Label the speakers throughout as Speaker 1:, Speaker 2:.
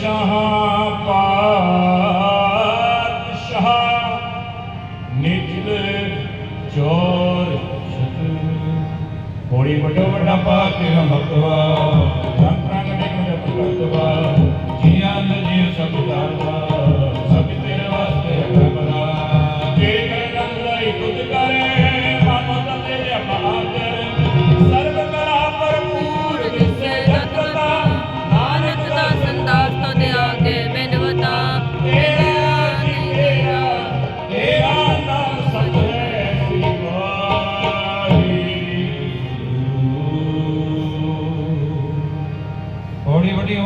Speaker 1: ਸ਼ਾਹ ਪਾਤਸ਼ਾਹ ਨਿਜਲ ਚੋਰ ਹੋੜੀ ਵੱਡੋ ਵੱਡਾ ਪਾਪ ਤੇਰਾ ਮਤਵਾ ਰੰਗ ਰੰਗ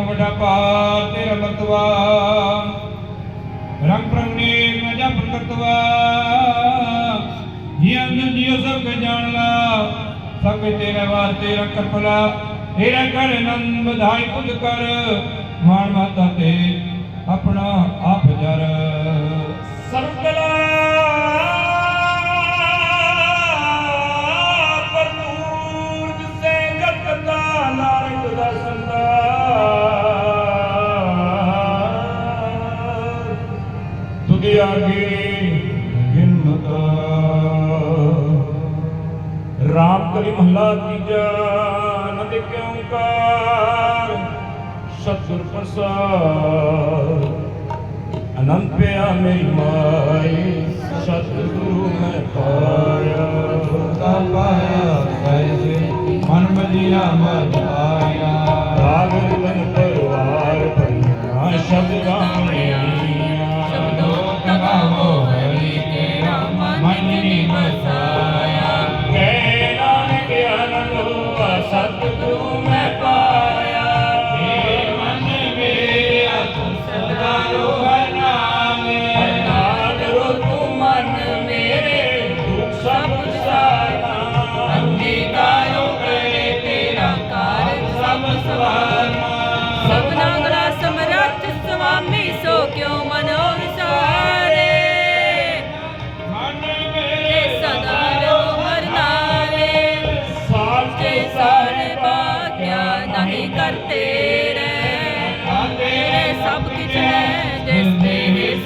Speaker 2: ਵੱਡਾ ਪਾਰ ਤੇਰਾ ਮਤਵਾ ਰੰਗ ਪ੍ਰੰਗਨੇ ਮੈਂ ਜਪ ਕਰਤਵਾ ਜੀ ਅੰਦਰ ਜੀਓ ਸਭ ਕੇ ਜਾਣ ਲਾ। ਸਭ ਕੇ ਤੇਰੇ ਵਾਸਤੇ ਰੱਖਰ ਭਲਾ। ਤੇਰਾ ਕਰ ਨੰਦ ਵਧਾਈ ਪੁੱਤ ਕਰ। ਮਾਣ ਮਾਤਾ ਤੇ ਆਪਣਾ ਆਪ ਜਰ।
Speaker 1: ਰਾਮ ਕਲੀ ਮਹਲਾ ਤੀਜਾ ਨੰਦ ਕਿਉਂ ਕਾਰ ਸਤਿਗੁਰ ਪ੍ਰਸਾਦ ਅਨੰਤ ਪਿਆ ਮੇਰੀ ਮਾਈ ਸਤਿਗੁਰੂ ਮੈਂ ਪਾਇਆ
Speaker 2: ਤਾ ਪਾਇਆ ਕੈਸੇ ਮਨ ਮਜੀਆ ਮਨ ਆਇਆ
Speaker 1: ਰਾਗ ਰਤਨ ਪਰਵਾਰ ਪਈਆਂ ਸ਼ਬਦ ਗਾਣੀਆਂ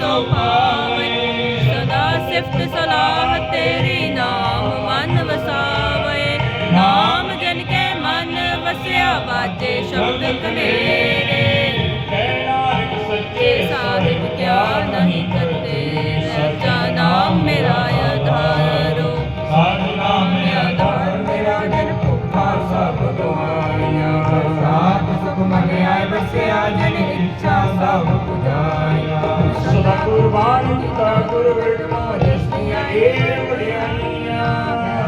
Speaker 3: ਸੋ ਪਾਵੇ ਸਦਾ ਸਿਫਤ ਸਲਾਹ ਤੇਰੀ ਨਾਮ ਮਨ ਵਸਾਵੇ। ਨਾਮ ਜਨ ਕੇ ਮਨ ਵਸਿਆ ਬਾਜੇ ਸ਼ਬਦ ਕਨੇਰੇ
Speaker 1: ਕਹਿ ਨਾਨਕ ਸੱਚੇ
Speaker 3: ਸਾਹਿਬ ਕਿਆ ਨਹੀਂ ਕਰਤੇ ਸੱਚਾ ਨਾਮ ਮੇਰਾ ਆਧਾਰੋ।
Speaker 1: ਸਾਧ ਨਾਮ
Speaker 3: ਆਧਾਰ ਮੇਰਾ ਜਨ ਭੁੱਖਾ ਸਭ ਗਵਾਈਆਂ
Speaker 2: ਸਾਥ ਸੁਖ ਮਨ ਆਏ ਵਸਿਆ ਜਨ ਇੱਛਾ ਸਭ
Speaker 1: ਸਦਾ ਕੁਰਬਾਨ ਕੀਤਾ ਗੁਰ ਵਿਟਨਾ ਜਿਸ ਇਹ ਵਡਿਆਈਆਂ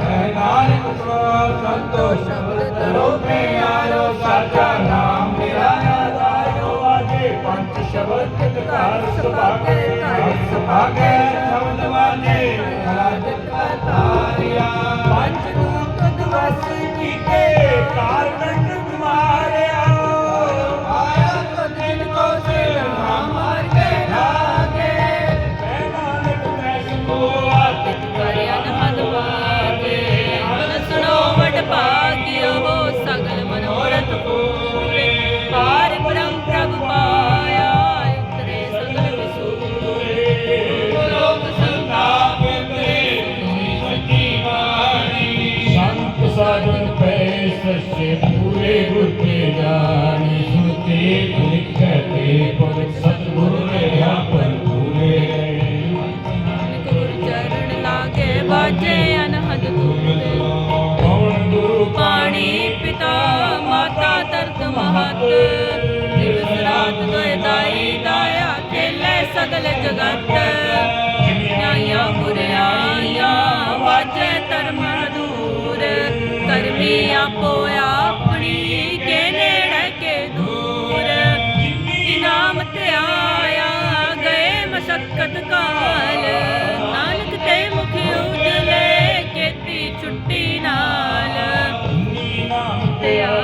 Speaker 2: ਹੈ ਨਾਨਕ ਸਵਾਲ ਸੰਤੋ ਸ਼ਬਦ ਤਰੋ ਪਿਆਰੋ ਸਾਚਾ ਨਾਮ ਮੇਰਾ
Speaker 1: ਆਦਾਰੋ ਆਜੇ ਪੰਜ ਸ਼ਬਦ ਕਿਤਕਾਰ ਸੁਭਾਗੇ
Speaker 2: ਸੁਭਾਗੇ ਸ਼ਬਦ ਵਾਜੇ ਰਾਜਤ ਤਾਰਿਆ
Speaker 1: ਪੰਜ ਦੂਤ ਦਿਵਸ ਕੀਤੇ।
Speaker 3: ਖੇਲੇ ਸਗਲ ਜਗਤ ਨਿਆਇਆ ਬੁਰਿਆਈਆਂ ਵਾਜੇ ਧਰਮ ਦੂਰ, ਕਰਮੀ ਆਪੋ ਆਪਣੀ, ਕੇ ਨੇੜੇ ਕੇ ਦੂਰ। ਇਨਾਮ ਤੇ ਆਇਆ, ਗਏ ਮਸਕਤ ਕਾਲ। ਨਾਨਕ ਤੇ ਮੁਖ ਉਜਲੇ ਕੀਤੀ ਛੁੱਟੀ ਨਾਲ। ਤੇ ਆਇਆ